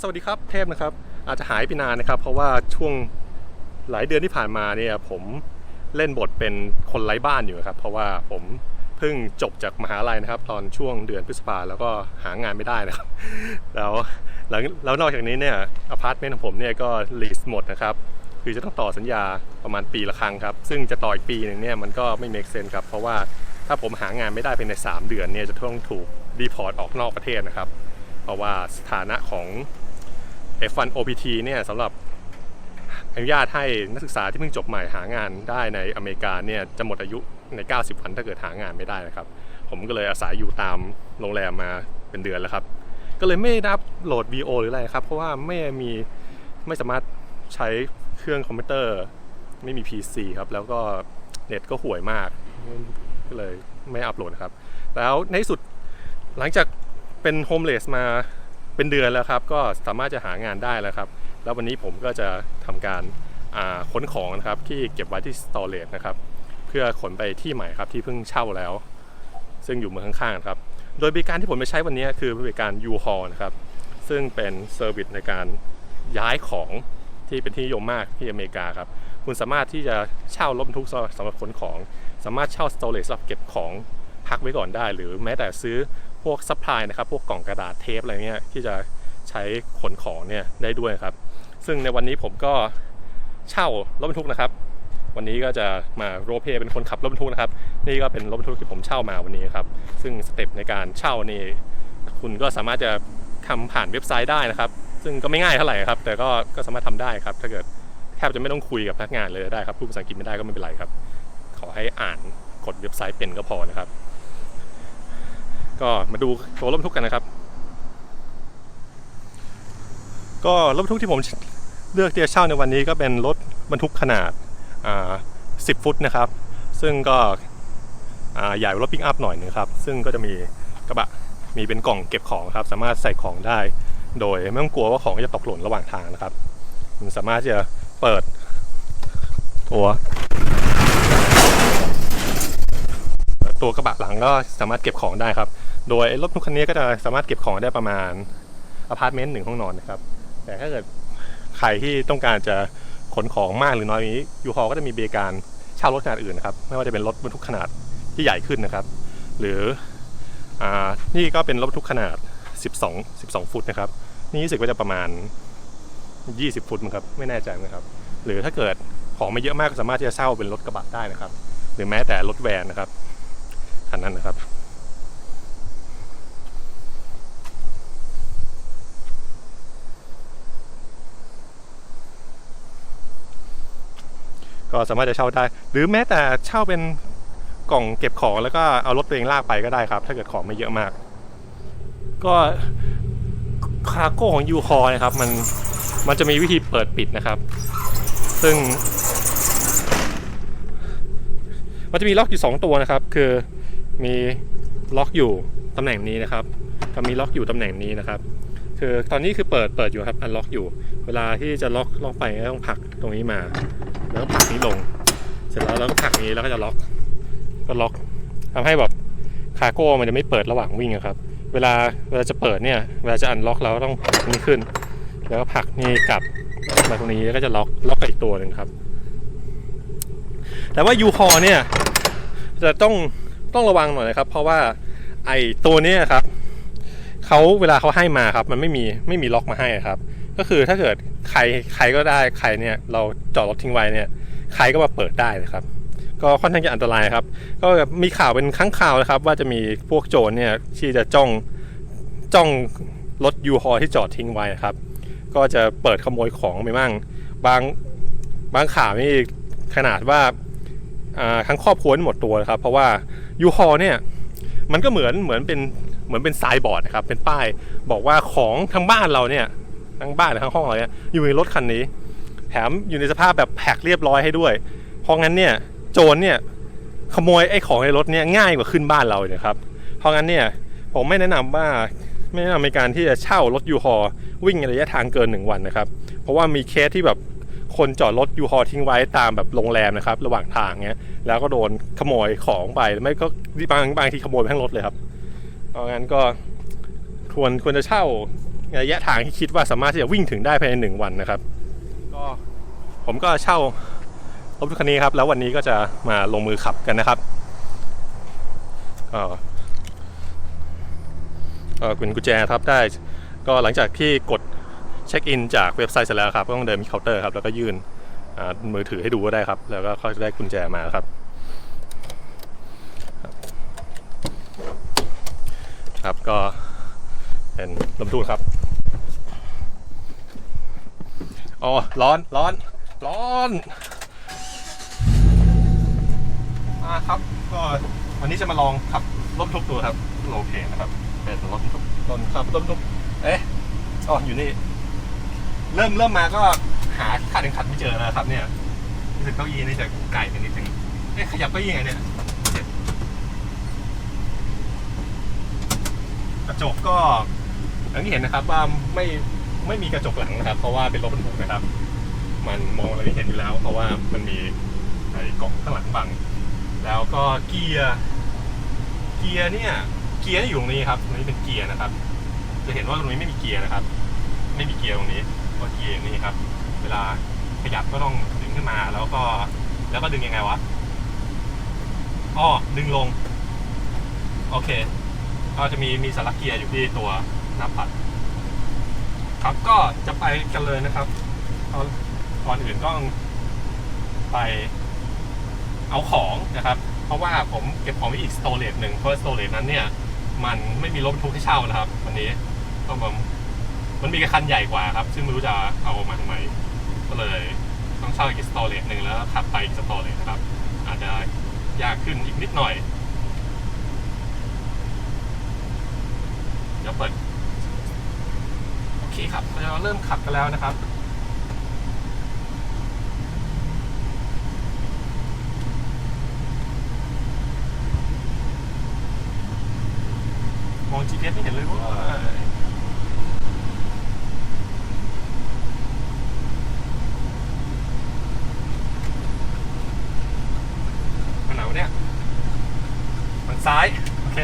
สวัสดีครับเทพนะครับ อาจจะหายไปนานนะครับ เพราะว่าช่วงหลายเดือนที่ผ่านมาเนี่ยผมเล่นบทเป็นคนไร้บ้านอยู่ครับ เพราะว่าผมเพิ่งจบจากมหาลัยนะครับ ตอนช่วงเดือนพฤษภาแล้วก็หางานไม่ได้นะครับ แล้วแล้วแล้วนอกจากนี้เนี่ยอพาร์ตเมนต์ของผมเนี่ยก็ลีสหมดนะครับ คือจะต้องต่อสัญญาประมาณปีละครั้งครับ ซึ่งจะต่ออีกปีหนึ่งเนี่ยมันก็ไม่ make sense ครับเพราะว่าถ้าผมหางานไม่ได้ภายใน 3 เดือนเนี่ยจะต้องถูกดีพอร์ตออกนอกประเทศนะครับ เพราะว่าสถานะของ F1 OPT เนี่ยสำหรับอนุญาตให้นักศึกษาที่เพิ่งจบใหม่หางานได้ในอเมริกาเนี่ยจะหมดอายุใน 90 วันถ้าเกิดหางานไม่ได้นะครับ ผมก็เลยอาศัยอยู่ตามโรงแรมมาเป็นเดือนแล้วครับ ก็เลยไม่ได้อัพโหลด VO หรืออะไรครับ เพราะว่าไม่มีไม่สามารถใช้เครื่องคอมพิวเตอร์ ไม่มี PC ครับ แล้วก็เน็ตก็ห่วยมาก ก็เลยไม่อัพโหลดนะครับ แล้วในที่สุดหลังจาก เป็นโฮมเลสมาเป็นเดือนแล้วครับ ก็สามารถจะหางานได้แล้วครับ แล้ววันนี้ผมก็จะทำการขนของนะครับที่เก็บไว้ที่สตอเรจนะครับ เพื่อขนไปที่ใหม่ครับที่เพิ่งเช่าแล้ว ซึ่งอยู่เมืองข้างๆครับ โดยบริการที่ผมไปใช้วันนี้คือบริการ U-Haul นะครับ ซึ่งเป็นเซอร์วิสในการย้ายของที่เป็นที่นิยมมากที่อเมริกาครับ คุณสามารถที่จะเช่ารถบรรทุกสำหรับขนของ สามารถเช่าสโตรเลจสำหรับเก็บของพักไว้ก่อนได้ หรือแม้แต่ซื้อ พวกซัพพลายนะครับ พวกกล่องกระดาษเทปอะไรเงี้ยที่จะใช้ขนของเนี่ยได้ด้วยครับ ซึ่งในวันนี้ผมก็เช่ารถบรรทุกนะครับ วันนี้ก็จะมาโรเพเป็นคนขับรถบรรทุกนะครับ นี่ก็เป็นรถบรรทุกที่ผมเช่ามาวันนี้ครับ ซึ่งสเต็ปในการเช่านี่คุณก็สามารถจะทำผ่านเว็บไซต์ได้นะครับ ซึ่งก็ไม่ง่ายเท่าไหร่ครับ แต่ก็ก็สามารถทำได้ครับ ถ้าเกิดแทบจะไม่ต้องคุยกับพนักงานเลยได้ครับพูดภาษาอังกฤษไม่ได้ก็ไม่เป็นไรครับ ขอให้อ่านกดเว็บไซต์เป็นก็พอนะครับ ก็มาดูตัวรถบรรทุกกันนะครับ ก็รถบรรทุกที่ผมเลือกที่จะเช่าในวันนี้ก็เป็นรถบรรทุกขนาดา10 ฟุตนะครับ ซึ่งก็ใหญ่กว่ารถปิกอัพหน่อยหนึงครับ ซึ่งก็จะมีกระบะมีเป็นกล่องเก็บของครับ สามารถใส่ของได้ โดยไม่ต้องกลัวว่าของจะตกหล่นระหว่างทางนะครับมันสามารถจะเปิดตัวตัวกระบะหลังก็สามารถเก็บของได้ครับ โดยรถทุกคันนี้ก็จะสามารถเก็บของได้ประมาณอพาร์ตเมนต์หนึ่งห้องนอนนะครับ แต่ถ้าเกิดใครที่ต้องการจะขนของมากหรือน้อยนี้ยูฮอก็จะมีบริการเช่ารถขนาดอื่นนะครับ ไม่ว่าจะเป็นรถบรรทุกขนาดที่ใหญ่ขึ้นนะครับ หรืออ่านี่ก็เป็นรถบรรทุกขนาด 12 12 ฟุตนะครับ นี่รู้สึกว่าจะประมาณ 20 ฟุตมั้งครับ ไม่แน่ใจนะครับ หรือถ้าเกิดของไม่เยอะมากก็สามารถที่จะเช่าเป็นรถกระบะได้นะครับ หรือแม้แต่รถแวนนะครับคันนั้นนะครับ ก็สามารถจะเช่าได้ หรือแม้แต่เช่าเป็นกล่องเก็บของแล้วก็เอารถตัวเองลากไปก็ได้ครับ ถ้าเกิดของไม่เยอะมาก ก็คารโก้ของยูคอนะครับมันมันจะมีวิธีเปิดปิดนะครับ ซึ่ง มันจะมีล็อกอยู่ 2 ตัวนะครับ คือมีล็อกอยู่ตำแหน่งนี้นะครับกับมีล็อกอยู่ตำแหน่งนี้นะครับ คือตอนนี้คือเปิดเปิดอยู่ครับอันล็อกอยู่ เวลาที่จะล็อกล็อกไปก็ต้องผลักตรงนี้มา แล้วก็ผลักนี้ลง เสร็จแล้วเราก็ผลักนี้แล้วก็จะล็อก ก็ล็อกทำให้แบบคาร์โก้มันจะไม่เปิดระหว่างวิ่งครับ เวลาเวลาจะเปิดเนี่ยเวลาจะอันล็อกเราก็ต้องผลักนี้ขึ้น แล้วก็ผลักนี่กลับมาตรงนี้แล้วก็จะล็อกล็อกอีกตัวหนึ่งครับ แต่ว่ายูคอเนี่ยจะต้องต้องระวังหน่อยนะครับ เพราะว่าไอ้ตัวเนี้ยครับเขาเวลาเขาให้มาครับ มันไม่มีไม่มีล็อกมาให้ครับ ก็คือถ้าเกิดใครใครก็ได้ใครเนี่ยเราจอดรถทิ้งไว้เนี่ยใครก็มาเปิดได้นะครับ ก็ค่อนข้างจะอันตรายครับ ก็มีข่าวเป็นครั้งข่าวนะครับ ว่าจะมีพวกโจรเนี่ยที่จะจ้องจ้องรถยูฮอที่จอดทิ้งไว้นะครับ ก็จะเปิดขโมยของไปมั่ง บางบางข่าวนี่ขนาดว่าอ่าทั้งครอบครัวหมดตัวนะครับ เพราะว่ายูฮอเนี่ยมันก็เหมือนเหมือนเป็นเหมือนเป็นไซน์บอร์ดนะครับเป็นป้ายบอกว่าของทั้งบ้านเราเนี่ย ทั้งบ้านหรือทั้งห้องเรเนี่ยอยู่ในรถคันนี้ แถมอยู่ในสภาพแบบแพ็คเรียบร้อยให้ด้วย เพราะงั้นเนี่ยโจรเนี่ยขโมยไอ้ของในรถเนี่ยง่ายกว่าขึ้นบ้านเราเลยนะครับ เพราะงั้นเนี่ยผมไม่แนะนำว่าไม่แนะนำในการที่จะเช่ารถยูฮอวิ่งระยะทางเกินหนึ่งวันนะครับ เพราะว่ามีเคสที่แบบคนจอดรถยูฮอทิ้งไว้ตามแบบโรงแรมนะครับระหว่างทางเงี้ยแล้วก็โดนขโมยของไปไม่ก็บางบางทีขโมยไปทั้งรถเลยครับเพราะงั้นก็ควรควรจะเช่า ระยะทางที่คิดว่าสามารถที่จะวิ่งถึงได้ภายในหนึ่งวันนะครับ ก็ผมก็เช่ารถคันนี้ครับ แล้ววันนี้ก็จะมาลงมือขับกันนะครับก็เอ่อกุญแจครับได้ ก็หลังจากที่กดเช็คอินจากเว็บไซต์เสร็จแล้วครับก็ต้องเดินมีเคาน์เตอร์ครับแล้วก็ยื่นอ่ามือถือให้ดูก็ได้ครับ แล้วก็เขาจะได้กุญแจมาครับครับก็เป็นลมทูดครับ อ๋อร้อนร้อน ร้อนอ่าครับก็วันนี้จะมาลองขับรถทุกตัวครับโลเพนะครับเป็นรถทุกรถครับรถทุกเอ๊ะอ๋ออยู่นี่ เริ่มเริ่มมาก็หาคาดเข็มขัดไม่เจอแล้วครับเนี่ยรู้สึกเก้าอี้นี่จะไกลไปนิดนึงเอ๊ะขยับเก้าอี้ไงเนี่ยกระจกก็อย่างที่เห็นนะครับว่าไม่ ไม่มีกระจกหลังนะครับ เพราะว่าเป็นรถบรรทุกนะครับ มันมองอะไรไม่เห็นอยู่แล้ว เพราะว่ามันมีไอ้กล่องข้างหลังบัง แล้วก็เกียร์เกียร์เนี่ยเกียร์อยู่ตรงนี้ครับตรงนี้เป็นเกียร์นะครับ จะเห็นว่าตรงนี้ไม่มีเกียร์นะครับ ไม่มีเกียร์ตรงนี้ก็เกียร์อยู่นี่ครับ เวลาขยับก็ต้องดึงขึ้นมาแล้วก็แล้วก็ดึงยังไงวะอ๋อดึงลง โอเคก็จะมีมีสาระเกียร์อยู่ที่ตัวหน้าปัด ครับก็จะไปกันเลยนะครับก่อนอื่นก็ต้องไปเอาของนะครับ เพราะว่าผมเก็บของไว้อีกสโตรเลจหนึ่งเพราะสโตรเลจนั้นเนี่ย มันไม่มีรถบรรทุกให้เช่านะครับ วันนี้ก็มันมันมีกระคันใหญ่กว่าครับ ซึ่งไม่รู้จะเอามาทำไมก็เลยต้องเช่าอีกสโตรเลจหนึ่งแล้วขับไปอีกสโตรเลจนะครับ อาจจะยากขึ้นอีกนิดหน่อยเดี๋ยวเปิด เคครับเราเริ่มขับกันแล้วนะครับมอง GPS ไม่เห็นเลยว่ามันไหนวะเนี่ยมันซ้าย โอเค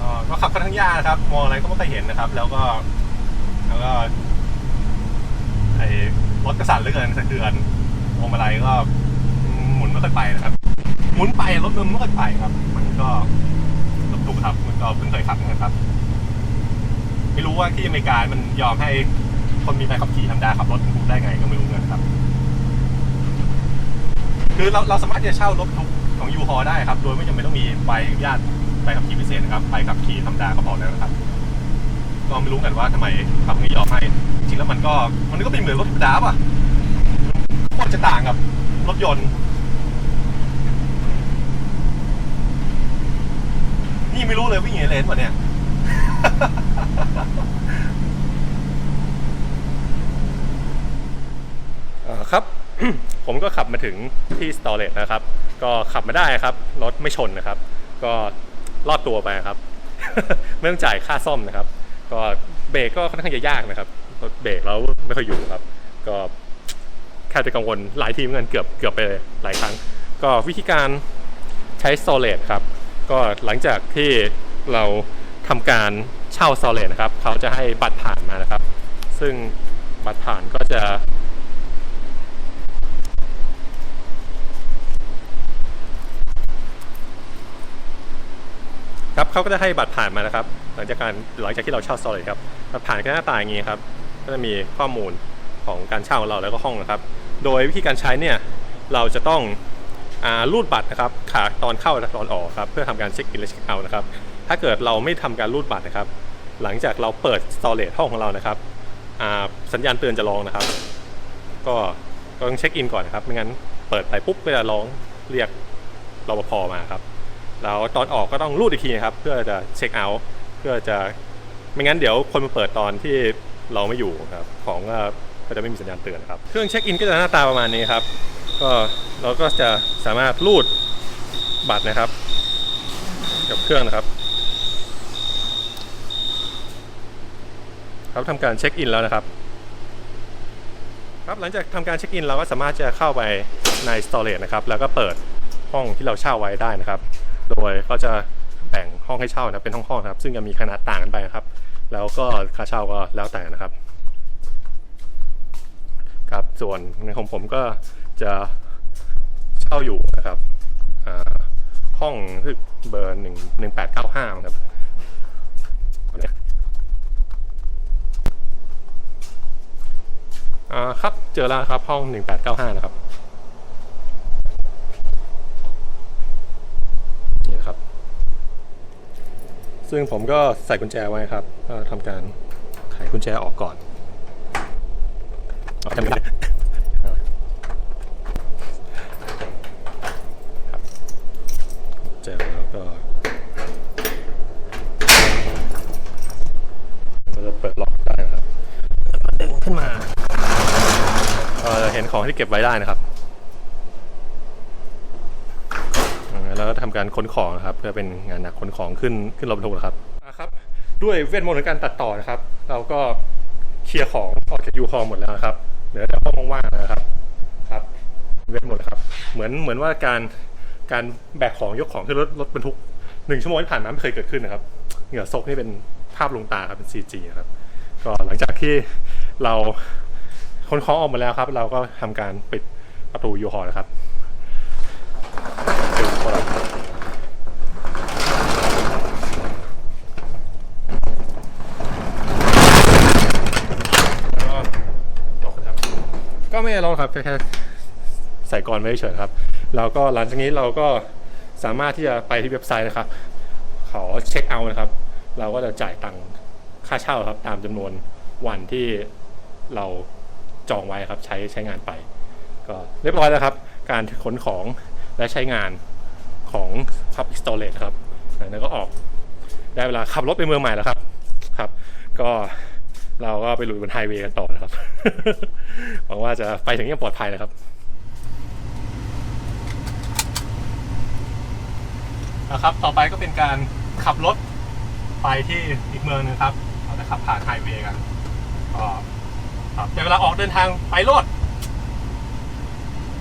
ก็ก็ขับค่อนข้างยากนะครับ มองอะไรก็ไม่เคอยเห็นนะครับ แล้วก็ แล้วก็ไอ้รถกระสันเหลือเกินสะเทือนพวงมาลัยก็หมุนไม่ค่อยไปนะครับ หมุนไปรถมันไม่ค่อยไปครับ มันก็รถตุกครับ มันก็เพิ่งเคยขับนะครับ ไม่รู้ว่าที่อเมริกามันยอมให้คนมีใบขับขี่ธรรมดาขับรถทุกได้ไงก็ไม่รู้เหมือนครับ คือเราเราสามารถจะเช่ารถทุกของยูฮอได้ครับ โดยไม่จำเป็นต้องมีใบอนุญาตใบขับขี่พิเศษนะครับใบขับขี่ธรรมดาก็พอแล้วนะครับ ก็ไม่รู้กันว่าทำไมเขาไม่ยอมให้ จริงแล้วมันก็มันก็เป็นเหมือนรถธรรมดาป่ะโคตรจะต่างกับรถยนต์ นี่ไม่รู้เลยวิ่งในเลนป่ะเนี่ยครับ ผมก็ขับมาถึงที่สตอเรจนะครับ ก็ขับมาได้ครับ รถไม่ชนนะครับ ก็รอดตัวไปครับ ไม่ต้องจ่ายค่าซ่อมนะครับ ก็เบรกก็ค่อนข้างจะยากนะครับรถเบรกแล้วไม่ค่อยอยู่ครับ ก็แค่จะกังวลหลายทีเหมือนกันเกือบเกือบไปหลายครั้ง ก็วิธีการใช้โซเลตครับ ก็หลังจากที่เราทำการเช่าโซเลตนะครับ เขาจะให้บัตรผ่านมานะครับ ซึ่งบัตรผ่านก็จะครับเขาก็จะให้บัตรผ่านมานะครับ หลังจากการหลังจากที่เราเช่า storage ครับผ่านก็หน้าตาอย่างนี้ครับ ก็จะมีข้อมูลของการเช่าของเราแล้วก็ห้องนะครับ โดยวิธีการใช้เนี่ยเราจะต้องอรูดบัตรนะครับขาตอนเข้าและตอนออกครับเพื่อทำการเช็คอินและเช็คเอาท์นะครับถ้าเกิดเราไม่ทำการรูดบัตรนะครับ หลังจากเราเปิด storage ห้องของเรานะครับสัญญาณเตือนจะร้องนะครับ ก็ก็ต้องเช็คอินก่อนนะครับไม่งั้นเปิดไปปุ๊บก็จะร้องเรียกรปภมาครับแล้วตอนออกก็ต้องรูดอีกทีนะครับ เพื่อจะเช็คเอาท์ พื่อจะไม่งั้นเดี๋ยวคนมาเปิดตอนที่เราไม่อยู่ครับ ของก็จะไม่มีสัญญาณเตือนครับ เครื่องเช็คอินก็จะหน้าตาประมาณนี้ครับ ก็เราก็จะสามารถรูดบัตรนะครับ กับเครื่องนะครับ ครับทำการเช็คอินแล้วนะครับ ครับหลังจากทำการเช็คอินเราก็สามารถจะเข้าไปใน storage นะครับ แล้วก็เปิดห้องที่เราเช่าไว้ได้นะครับ โดยก็จะ แบ่งห้องให้เช่านะเป็นห้องๆนะครับ ซึ่งจะมีขนาดต่างกันไปครับ แล้วก็ค่าเช่าก็แล้วแต่นะครับครับส่วนในของผมก็จะเช่าอยู่นะครับห้องเบอร์หนึ่งหนึ่งแปดเก้าห้าครับครับเจอแล้วครับห้องหนึ่งแปดเก้าห้านะครับนี่นะครับ ซึ่งผมก็ใส่กุญแจไว้ครับก็ทำการไขกุญแจออกก่อนเอาทำไม่ได้ครับเจอแล้วก็เราจะเปิดล็อกได้นะครับดึงขึ้นมาเออเห็นของที่เก็บไว้ได้นะครับอ่าแล้ว ก็ทำการขนของนะครับเพื่อเป็นงานหนักขนของขึ้นขึ้นรถบรรทุกนะครับอะครับ ด้วยเวทมนต์ในการตัดต่อนะครับ เราก็เคลียร์ของออกจากยูคอหมดแล้วนะครับเหลือแต่ห้องว่างๆนะครับครับ เว็บหมดแล้วครับ เหมือนเหมือนว่าการการแบกของยกของขึ้นรถรถบรรทุกหนึ่งชั่วโมงที่ผ่านมาไม่เคยเกิดขึ้นนะครับ เหงื่อซกนี่เป็นภาพลวงตาครับเป็น CG นะครับก็หลังจากที่เราคนของออกหมาแล้วครับ เราก็ทำการปิดประตูยูฮอนะครับปิดพอเรา ก็ตกนะครับ ก็ไม่ร้อน ครับแค่ใส่ก่อนไว้เฉยครับ แล้วก็หลังจากนี้เราก็สามารถที่จะไปที่เว็บไซต์นะครับ ขอเช็คเอาท์นะครับ เราก็จะจ่ายตังค่าเช่าครับ ตามจำนวนวันที่เราจองไว้ครับ ใช้ใช้งานไป ก็เรียบร้อยแล้วครับ การขนของและใช้งานของพับสโตเลตครับแล้วก็ออกได้เวลาขับรถไปเมืองใหม่แล้วครับครับ ก็ เราก็ไปลุยบนไฮเวย์กันต่อนะครับ หวังว่าจะไปถึงอยังปลอดภัยนะครับนะครับ ต่อไปก็เป็นการขับรถไปที่อีกเมืองหนึงครับ เราจะขับผ่านไฮเวย์กันก็ครับในเวลาออกเดินทางไปโลด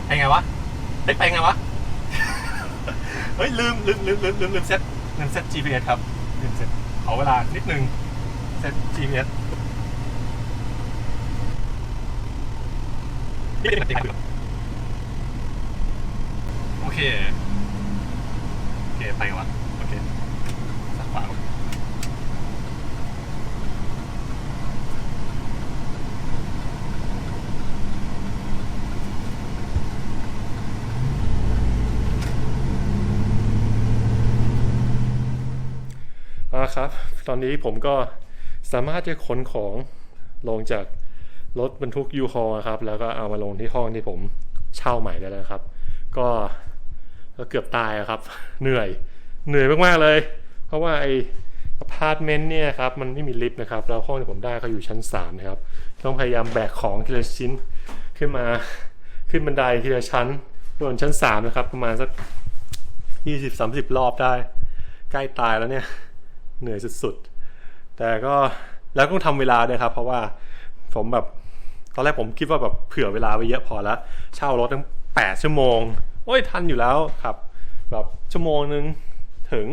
ไปไงวะเฮ้ยไปไงวะ เฮ้ยลืมลืมลืมลืมลืมลืมเซ็ตลืมเซ็ต GPS ครับลืมเซ็ตขอเวลานิดนึงเซ็ต GPS นี่เป็นปฏิกิริยา โอเค โอเค ไปวะโอเคสักขวาอ่าครับ ตอนนี้ผมก็สามารถจะขนของลงจาก รถบรรทุกยูฮอครับ แล้วก็เอามาลงที่ห้องที่ผมเช่าใหม่ได้แล้วครับก็ก็เกือบตายครับ เหนื่อย เหนื่อยมากๆเลย เพราะว่าไออพาร์ตเมนต์เนี่ยครับมันไม่มีลิฟต์นะครับ แล้วห้องที่ผมได้ก็อยู่ชั้น3นะครับ ต้องพยายามแบกของทีละชิ้นขึ้นมาขึ้นบันไดทีละชั้นบนชั้น3นะครับ ประมาณสัก20-30 รอบได้ ใกล้ตายแล้วเนี่ย เหนื่อยสุดๆ แต่ก็แล้วต้องทำเวลาด้วยครับ เพราะว่าผมแบบ ตอนแรกผมคิดว่าแบบเผื่อเวลาไว้เยอะพอแล้ว เช่ารถตั้งแปดชั่วโมง โอ้ยทันอยู่แล้วครับ แบบชั่วโมงนึงถึง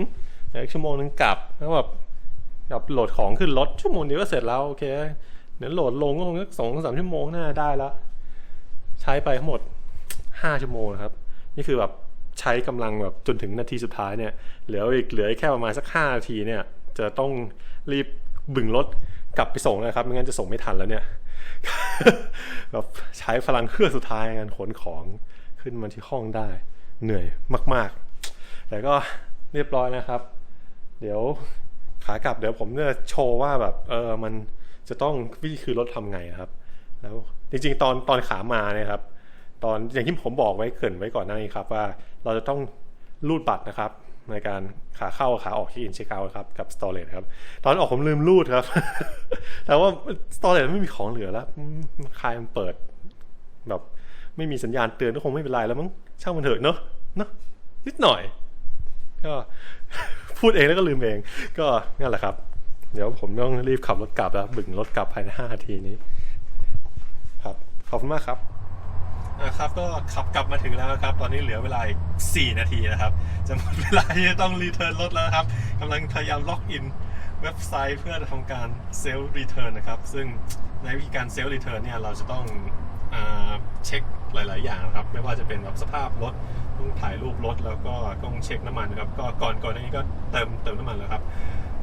แล้วอีกชั่วโมงนึงกลับแล้วแบบแบบโหลดของขึ้นรถชั่วโมงเดียวก็เสร็จแล้วโอเคเดี๋ยวโหลดลงก็คงสักสองสามชั่วโมงน่าได้แล้วใช้ไปทั้งหมดห้าชั่วโมงครับ นี่คือแบบใช้กำลังแบบจนถึงนาทีสุดท้ายเนี่ยเหลืออีกเหลือแค่ประมาณสักห้านาทีเนี่ย จะต้องรีบบึงรถกลับไปส่งนะครับไม่งั้นจะส่งไม่ทันแล้วเนี่ย แบบใช้พลังเครื่องสุดท้ายในการขนของขึ้นมาที่ห้องได้ เหนื่อยมาก ๆ แต่ก็เรียบร้อยนะครับ เดี๋ยวขากลับเดี๋ยวผมจะโชว์ว่าแบบเออมันจะต้องวิธีคือรถทำไงนะครับ แล้วจริงๆ ตอนตอนขามาเนี่ยครับ ตอนอย่างที่ผมบอกไว้เกินไว้ก่อนหน้านี้ครับ ว่าเราจะต้องรูดบัตรนะครับ ในการขาเข้าขาออกที่อินเช็คเอาท์ครับกับสตอเรจครับ ตอนออกผมลืมรูดครับ แต่ว่าสตอเรจไม่มีของเหลือแล้วอืมคายมันเปิด แบบไม่มีสัญญาณเตือนก็คงไม่เป็นไรแล้วมั้งช่างมันเถอะเนอะเนอะนิดหน่อย ก็พูดเองแล้วก็ลืมเอง ก็นั่นแหละครับ เดี๋ยวผมต้องรีบขับรถกลับแล้วบึงรถกลับภายในห้านาทีนี้ ครับ ขอบคุณมากครับ นะครับก็ขับกลับมาถึงแล้วครับ ตอนนี้เหลือเวลาอีก 4 นาทีนะครับ จะหมดเวลาที่จะต้องรีเทิร์นรถแล้วครับกำลังพยายามล็อกอินเว็บไซต์เพื่อทำการเซลล์รีเทิร์นนะครับ ซึ่งในวิธีการเซลล์รีเทิร์นเนี่ยเราจะต้องอเช็คหลาย ๆ อย่างนะครับ ไม่ว่าจะเป็นแบบสภาพรถต้องถ่ายรูปรถแล้วก็ต้องเช็คน้ำมันนะครับ ก็ก่อนก่อนนี้ก็เติมเติมน้ำมันแล้วครับ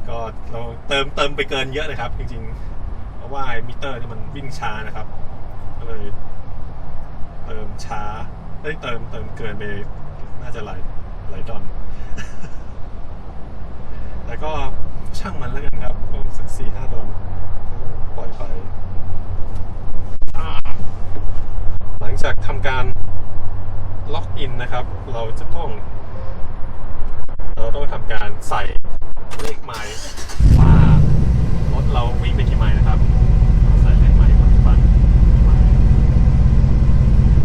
ก็เราเติมเติมไปเกินเยอะเลยครับ จริง ๆ เพราะว่ามิเตอร์เนี่ยมันวิ่งช้านะครับก็เลย เติมช้าได้เติมเติมเกินไปน่าจะหลายหลายดอลแต่ก็ช่างมันแล้วกันครับก็สักสี่ห้าดอลปล่อยไป หลังจากทำการล็อกอินนะครับ เราจะต้อง เราต้องทำการใส่เลขไมล์ว่ารถเราวิ่งไปกี่ไมล์นะครับ ใส่เลขไมล์ปัจจุบันไมล์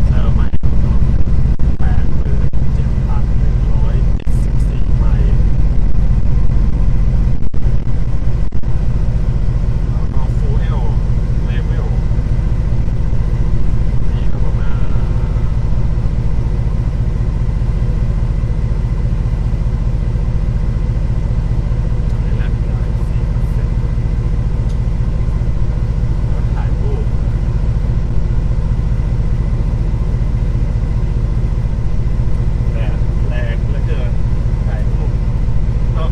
เออไมล์แปดหมื่นเจ็ดพันหนึ่งร้อยเจ็ดสิบสี่ไมล์แล้วก็ฟูเอลเลเวลนี่ก็ประมาณไม่แลกได้สี่เปอร์เซ็นต์แล้วถ่ายรูป แดดแรงเหลือเกินถ่ายรูปโอ้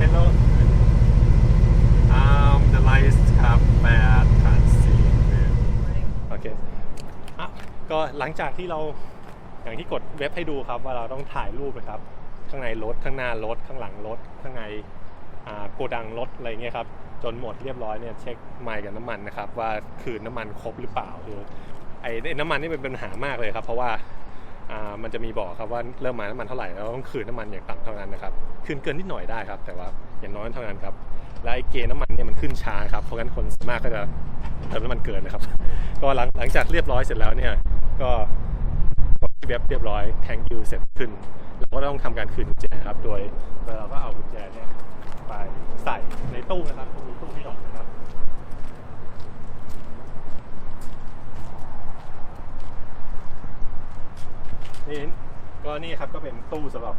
hello um the lights ครับแปดพันสี่โอเคอะก็ หลังจากที่เราอย่างที่กดเว็บให้ดูครับว่าเราต้องถ่ายรูปนะครับ ข้างในรถข้างหน้ารถข้างหลังรถข้างในโกดังรถอะไรเงี้ยครับจนหมดเรียบร้อยเนี่ยเช็คไมล์กับน้ำมันนะครับ ว่าคืนน้ำมันครบหรือเปล่าคือไอ้น้ำมันนี่เป็นปัญหามากเลยครับ เพราะว่าามันจะมีบอกครับว่าเริ่มมาน้ำมันเท่าไหร่แล้วต้องคืนน้ำมันอย่างต่ำเท่านั้นนะครับคืนเกินนิดหน่อยได้ครับ แต่ว่าอย่างน้อยเท่านั้นครับและไอ้เกณฑ์น้ำมันเนี่ยมันขึ้นช้าครับเพราะงั้นคนส่วนมากก็จะเติมน้ำมันเกินนะครับ ก็หลังหลังจากเรียบร้อยเสร็จแล้วเนี่ย ก็กดที่เว็บเรียบร้อยแทงยูเสร็จขึ้นเราก็ต้องทำการคืนกุญแจครับ โดยเราก็เอากุญแจเนี่ยไปใส่ในตู้นะครับตู้ตู้ที่ดอกนะครับนี่ก็นี่ครับก็เป็นตู้สำหรับ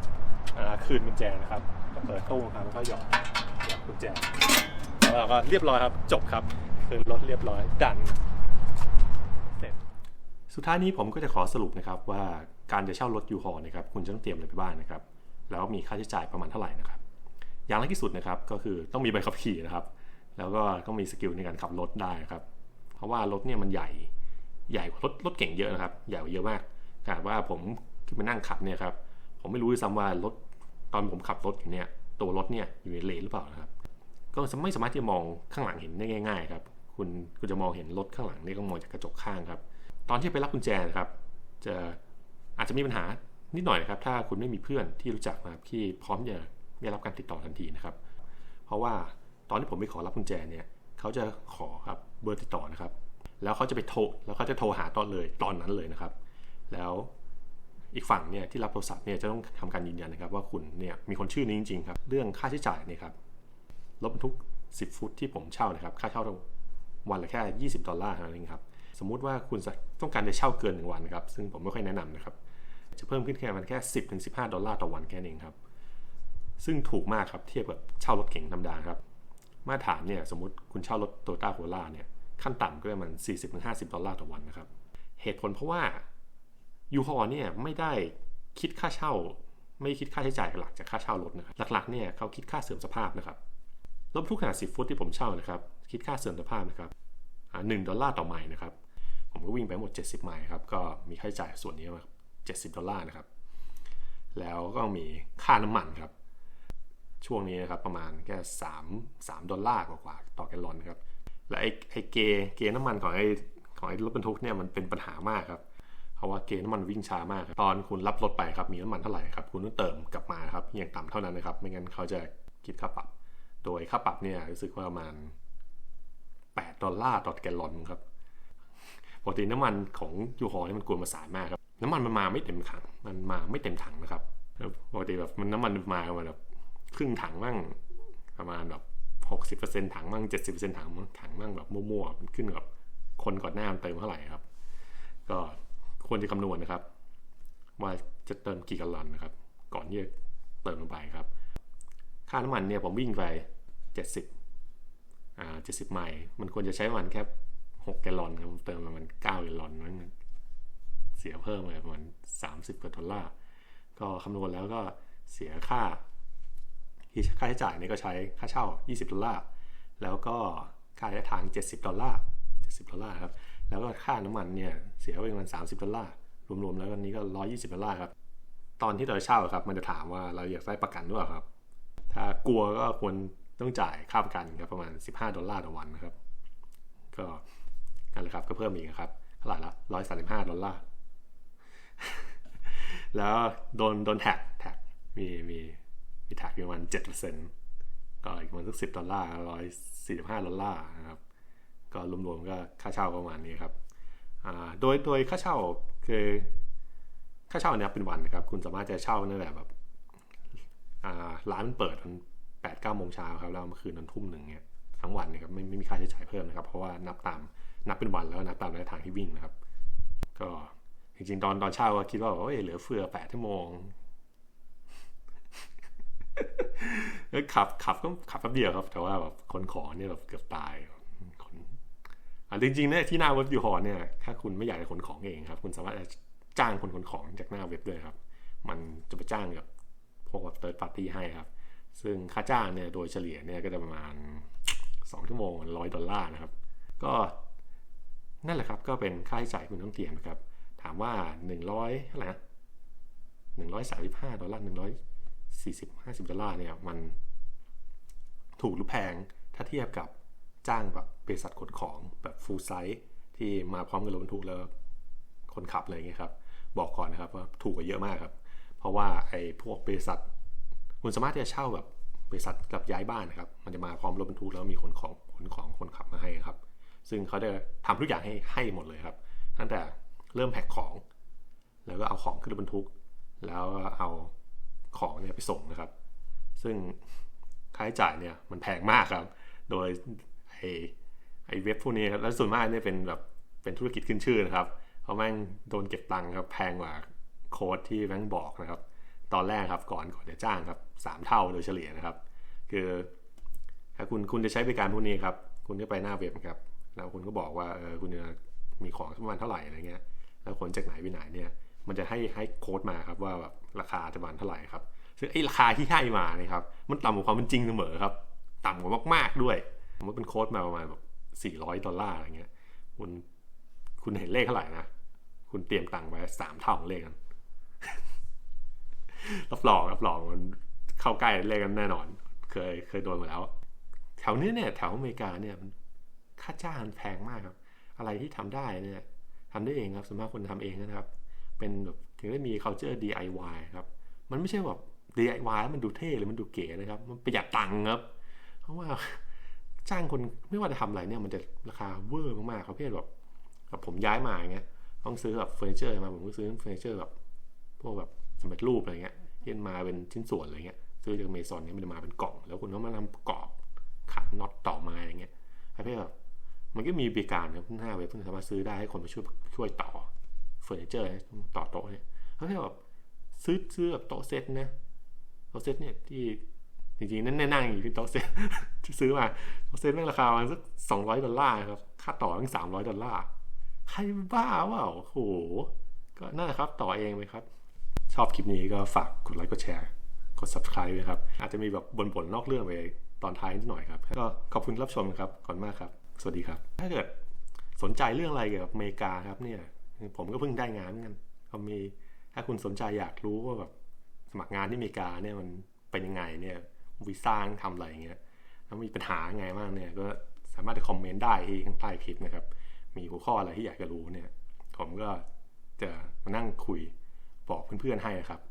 อ่าคืนกุญแจนะครับเปิดตู้ครับแล้วก็หยอดหยอดกุญแจแล้วเราก็เรียบร้อยครับจบครับ คืนรถเรียบร้อยดัน สุดท้ายนี้ผมก็จะขอสรุปนะครับว่าการจะเช่ารถยูฮอนะครับคุณจะต้องเตรียมอะไรไปบ้างนะครับ แล้วมีค่าใช้จ่ายประมาณเท่าไหร่นะครับ อย่างแรกที่สุดนะครับก็คือต้องมีใบขับขี่นะครับ แล้วก็ต้องมีสกิลในการขับรถได้นะครับ เพราะว่ารถเนี่ยมันใหญ่ใหญ่กว่ารถรถเก่งเยอะนะครับใหญ่กว่าเยอะมากขนาว่าผมขึ้นไปนั่งขับเนี่ยครับผมไม่รู้ด้วยซ้ำว่ารถตอนผมขับรถอยู่เนี่ยตัวรถเนี่ยอยู่ในเลนหรือเปล่านะครับ ก็ไม่สามารถที่จะมองข้างหลังเห็นได้ง่าย ๆ ครับ คุณคุณจะมองเห็นรถข้างหลังนี่ก็มองจากกระจกข้างครับ ตอนที่ไปรับกุญแจนะครับ จะอาจจะมีปัญหานิดหน่อยนะครับ ถ้าคุณไม่มีเพื่อนที่รู้จักนะครับที่พร้อมจะได้รับการติดต่อทันทีนะครับ เพราะว่าตอนที่ผมไปขอรับกุญแจเนี่ยเขาจะขอครับเบอร์ติดต่อนะครับ แล้วเขาจะไปโทรแล้วเขาจะโทรหาตอนเลยตอนนั้นเลยนะครับ แล้วอีกฝั่งเนี่ยที่รับโทรศัพท์เนี่ยจะต้องทำการยืนยันนะครับ ว่าคุณเนี่ยมีคนชื่อนี้จริงๆครับเรื่องค่าใช้จ่ายเนี่ยครับรถบรรทุก10 ฟุตที่ผมเช่านะครับ ค่าเช่าวันละแค่ 20 ดอลลาร์เท่านั้นเองครับ สมมุติว่าคุณต้องการจะเช่าเกินหนึ่งวันครับ ซึ่งผมไม่ค่อยแนะนำนะครับ จะเพิ่มขึ้นแค่มันแค่ 10ถึง15 ดอลลาร์ต่อวันแค่นั้นเองครับ ซึ่งถูกมากครับเทียบกับเช่ารถเก๋งธรรมดาครับ มาตรฐานเนี่ยสมมติคุณเช่ารถโตโยต้าโคล่าเนี่ยขั้นต่ำก็ประมาณ40-50 ดอลลาร์ต่อวันนะครับ เหตุผลเพราะว่ายูฮอเนี่ยไม่ได้คิดค่าเช่า ไม่คิดค่าใช้จ่ายหลักจากค่าเช่ารถนะครับหลักๆเนี่ยเขาคิดค่าเสื่อมสภาพนะครับรถบทุกขนาด10 ฟุตที่ผมเช่านะครับ คิดค่าเสื่อมสภาพนะครับอ่า1ดอลลาร์ต่อไมล์นะครับ ผมก็วิ่งไปหมด 70 ไมล์ครับ ก็มีค่าใช้จ่ายส่วนนี้มา70 ดอลลาร์นะครับ แล้วก็มีค่าน้ำมันครับ ช่วงนี้นะครับประมาณแค่3 3ดอลลาร์กว่าๆต่อแกลลอนครับ และไอ้ไอ้เกเกน้ำมันของไอ้ของไอ้รถบรรทุกเนี่ยมันเป็นปัญหามากครับเพราะว่าเกน้ำมันวิ่งช้ามาก ตอนคุณรับรถไปครับมีน้ำมันเท่าไหร่ครับคุณต้องเติมกลับมาครับอย่างต่ำเท่านั้นนะครับ ไม่งั้นเขาจะคิดค่าปรับ โดยค่าปรับเนี่ยรู้สึกว่าประมาณ 8 ดอลลาร์ต่อแกลลอนครับ ปกติน้ำมันของยูฮอนี่มันกวนประสานมากครับน้ำมันมันมาไม่เต็มถังมันมาไม่เต็มถังนะครับปกติแบบมันน้ำมันมาประมาณแบบครึ่งถังบ้างประมาณแบบหกสิบเปอร์เซ็นถังบ้างเจ็ดสิบเปอร์เซ็นถังบ้างถังบ้างแบบมั่วๆมันขึ้นกับคนก่อนหน้ามันเติมเท่าไหร่ครับ ก็ควรจะคำนวณนะครับ ว่าจะเติมกี่กัลลอนนะครับ ก่อนที่จะเติมลงไปครับ ค่าน้ำมันเนี่ยผมวิ่งไป70อ่า70ไมล์มันควรจะใช้ประมาณแค่ 6แกลลอนครับผมเติมประมาณ9แกลลอนนั้นเสียเพิ่มไปประมาณ30กว่าดอลลาร์ก็คำนวณแล้วก็เสียค่าค่าใช้จ่ายเนี่ยก็ใช้ค่าเช่า 20 ดอลลาร์แล้วก็ค่าระยะทาง 70 ดอลลาร์ 70 ดอลลาร์ครับ แล้วก็ค่าน้ำมันเนี่ยเสียไปประมาณ30 ดอลลาร์ รวมๆแล้ววันนี้ก็ 120 ดอลลาร์ครับ ตอนที่เราเช่าครับ มันจะถามว่าเราอยากได้ประกันด้วยครับ ถ้ากลัวก็ควรต้องจ่ายค่าประกันครับประมาณ 15 ดอลลาร์ต่อวันนะครับ ก็ นั่นแหละครับ ก็เพิ่มอีกครับเท่าไหร่ละ135ดอลลาร์แล้วโดนโดนแท็กแท็กมีมีมีแท็กอยู่ประมาณเจ็ดเปอร์เซ็นต์ก็อีกประมาณสักสิบดอลลาร์ร้อยสี่สิบห้าดอลลาร์นะครับ ก็รวมๆก็ค่าเช่าประมาณนี้ครับอ่าโดยโดยค่าเช่าคือค่าเช่าเนี่ยเป็นวันนะครับ คุณสามารถจะเช่าในแบบแบบอ่าร้านมันเปิดตอนแปดเก้าโมงเช้าครับแล้วเมื่อคืนตอนทุ่มหนึ่งเนี่ยทั้งวันนะครับไม่ไม่มีค่าใช้จ่ายเพิ่มนะครับ เพราะว่านับตาม นับเป็นวันแล้วนับตามระยะทางที่วิ่งนะครับ ก็จริงๆตอนตอนเช้าก็คิดว่าโอ้ยเหลือเฟือแปดชั่วโมงขับขับก็ขับแป๊บเดียวครับ แต่ว่าแบบคนขอเนี่ยแบบเกือบตายคนอ่าจริงๆเนี่ยที่หน้าเว็บยูฮอเนี่ย ถ้าคุณไม่อยากจะขนของเองครับ คุณสามารถจ้างคนขนของจากหน้าเว็บด้วยครับ มันจะไปจ้างกับพวกแบบเติร์ดปาร์ตี้ให้ครับ ซึ่งค่าจ้างเนี่ยโดยเฉลี่ยเนี่ยก็จะประมาณ 2 ชั่วโมงร้อยดอลลาร์นะครับ ก็ นั่นแหละครับก็เป็นค่าใช้จ่ายคุณต้องเตรียมนะครับ ถามว่า 100เท่าไหร่นะ135ดอลลาร์140 50ดอลลาร์เนี่ยมันถูกหรือแพงถ้าเทียบกับจ้างแบบบริษัทขนของแบบฟูลไซส์ที่มาพร้อมกับรถบรรทุกแล้วคนขับอะไรเงี้ยครับบอกก่อนนะครับว่าถูกกว่าเยอะมากครับ เพราะว่าไอ้พวกบริษัทคุณสามารถที่จะเช่าแบบบริษัทกับย้ายบ้านนะครับ มันจะมาพร้อมรถบรรทุกแล้วมีขนของขนของคนขับมาให้ครับ ซึ่งเขาจะทำทุกอย่างให้ให้หมดเลยครับ ตั้งแต่เริ่มแพ็คของ แล้วก็เอาของขึ้นรถบรรทุก แล้วก็เอาของเนี่ยไปส่งนะครับ ซึ่งค่าใช้จ่ายเนี่ยมันแพงมากครับ โดยไอ้ไอ้เว็บพวกนี้ครับ แล้วส่วนมากเนี่ยเป็นแบบเป็นธุรกิจขึ้นชื่อนะครับเพราะแม่งโดนเก็บตังค์ครับแพงกว่าโค้ดที่แบงค์บอกนะครับ ตอนแรกครับก่อนก่อนจะจ้างครับสามเท่าโดยเฉลี่ยนะครับ คือถ้าคุณคุณจะใช้บริการพวกนี้ครับ คุณก็ไปหน้าเว็บครับ แล้วคุณก็บอกว่าเออคุณจะมีของประมาณเท่าไหร่อะไรเงี้ย แล้วขนจากไหนไปไหนเนี่ย มันจะให้ให้โค้ดมาครับว่าแบบราคาจะประมาณเท่าไหร่ครับซึ่งไอ้ราคาที่ให้มาเนี่ยครับ มันต่ำกว่าความเป็นจริงเสมอครับ ต่ำกว่ามากๆด้วยมันเป็นโค้ดมาประมาณแบบสี่ร้อยดอลลาร์อะไรเงี้ย คุณคุณเห็นเลขเท่าไหร่นะคุณเตรียมตังค์ไว้สามเท่าของเลขกันรับรองรับรองมันเข้าใกล้เลขกันแน่นอน เคยเคยโดนมาแล้ว แถวนี้เนี่ยแถวอเมริกาเนี่ย ค่าจ้างแพงมากครับ อะไรที่ทำได้เนี่ยทำได้เองครับส่วนมากคนทำเองนะครับ เป็นแบบถึงได้มี culture DIY ครับ มันไม่ใช่แบบ DIY แล้วมันดูเท่หรือมันดูเก๋นะครับ มันประหยัดตังค์ครับ เพราะว่าจ้างคนไม่ว่าจะทำอะไรเนี่ยมันจะราคาเวอร์มากๆเขาเพื่อแบบแบบผมย้ายมาอย่างเงี้ยต้องซื้อแบบเฟอร์นิเจอร์มาผมก็ซื้อเฟอร์นิเจอร์แบบพวกแบบสำเร็จรูปอะไรเงี้ยที่มาเป็นชิ้นส่วนอะไรเงี้ยซื้อจากเมซอนเนี่ยมันจะมาเป็นกล่อง แล้วคุณต้องมาทำประกอบขัดน็อตต่อมาอย่างเงี้ยให้เพื่อแบบ มันก็มีบริการครับหน้าเว็บเพิ่งสามารถซื้อได้ให้คนมาช่วยช่วยต่อเฟอร์นิเจอร์ต่อโต๊ะเนี่ยเขาให้แบบซื้อซื้อแบบโต๊ะเซตนะโต๊ะเซตเนี่ยที่จริงๆนั่นแนั่งอยู่ที่โต๊ะเซตที่ซื้อมาโต๊ะเซตแม่งราคาประมาณสักสองร้อยดอลลาร์ครับค่าต่อตั้งสามร้อยดอลลาร์ใครบ้าเปล่าโอ้โหก็นั่นแหละครับต่อเองเลยครับ ชอบคลิปนี้ก็ฝากกดไลค์กดแชร์กด subscribe ด้วยครับ อาจจะมีแบบบ่นๆนอกเรื่องไปตอนท้ายนิดหน่อยครับ ก็ขอบคุณรับชมครับขอบคุณมากครับ สวัสดีครับ ถ้าเกิดสนใจเรื่องอะไรเกี่ยวกับอเมริกาครับเนี่ย ผมก็เพิ่งได้งานเหมือนกันเขามีถ้าคุณสนใจอยากรู้ว่าแบบสมัครงานที่อเมริกาเนี่ยมันเป็นยังไงเนี่ยวีซ่าทำอะไรเงี้ยแล้วมีปัญหาไงบ้างเนี่ยก็สามารถจะคอมเมนต์ได้ที่ข้างใต้คลิปนะครับ มีหัวข้ออะไรที่อยากจะรู้เนี่ย ผมก็จะมานั่งคุยบอกเพื่อนๆให้นะครับ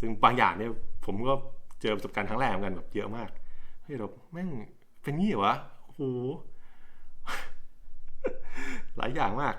ซึ่งบางอย่างเนี่ยผมก็เจอประสบการณ์ครั้งแรกเหมือนกันแบบเยอะมากเฮ้ยแบบแม่งเป็นงี้เหรอโอ้โห หลายอย่างมาก